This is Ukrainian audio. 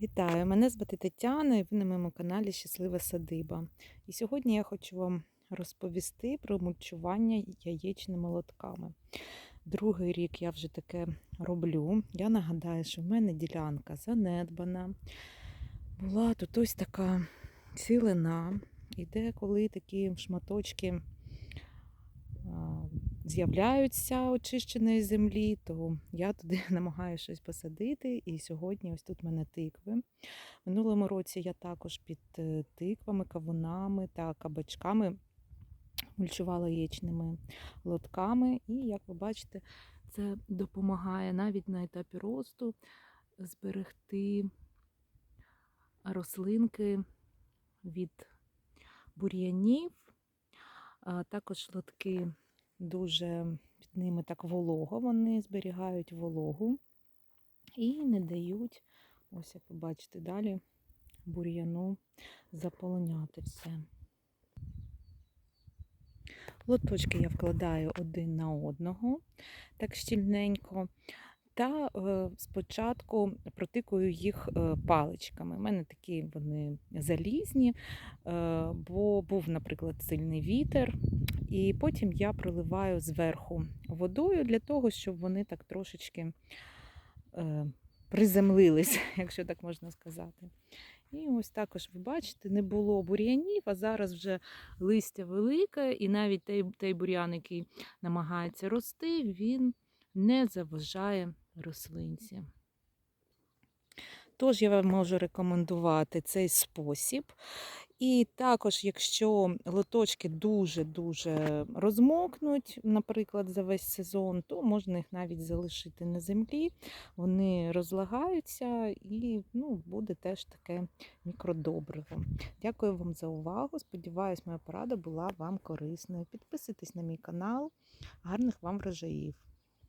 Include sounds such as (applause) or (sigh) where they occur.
Вітаю! Мене звати Тетяна, і ви на моєму каналі Щаслива Садиба. І сьогодні я хочу вам розповісти про мульчування яєчними лотками. Другий рік я вже таке роблю. Я нагадаю, що в мене ділянка занедбана. Була тут ось така цілина, і деколи такі шматочки з'являються очищеної землі, то я туди (laughs) намагаюся щось посадити. І сьогодні ось тут в мене тикви. Минулому році я також під е, тиквами, кавунами та кабачками мульчувала яєчними лотками. І, як ви бачите, це допомагає навіть на етапі росту зберегти рослинки від бур'янів. Також лотки дуже під ними так волого, вони зберігають вологу і не дають, ось як ви бачите далі, бур'яну заполоняти все. Лоточки я вкладаю один на одного, так щільненько. Та е, спочатку протикую їх е, паличками. У мене такі вони залізні, е, бо був, наприклад, сильний вітер. І потім я проливаю зверху водою для того, щоб вони так трошечки е, приземлились, (laughs) якщо так можна сказати. І ось також ви бачите, не було бур'янів, а зараз вже листя велике, і навіть той, той бур'ян, який намагається рости, він не заважає рослинці. Тож я вам можу рекомендувати цей спосіб. І також, якщо лоточки дуже-дуже розмокнуть, наприклад, за весь сезон, то можна їх навіть залишити на землі, вони розлагаються і ну, буде теж таке мікродобриво. Дякую вам за увагу. Сподіваюсь, моя порада була вам корисною. Підписуйтесь на мій канал. Гарних вам врожаїв!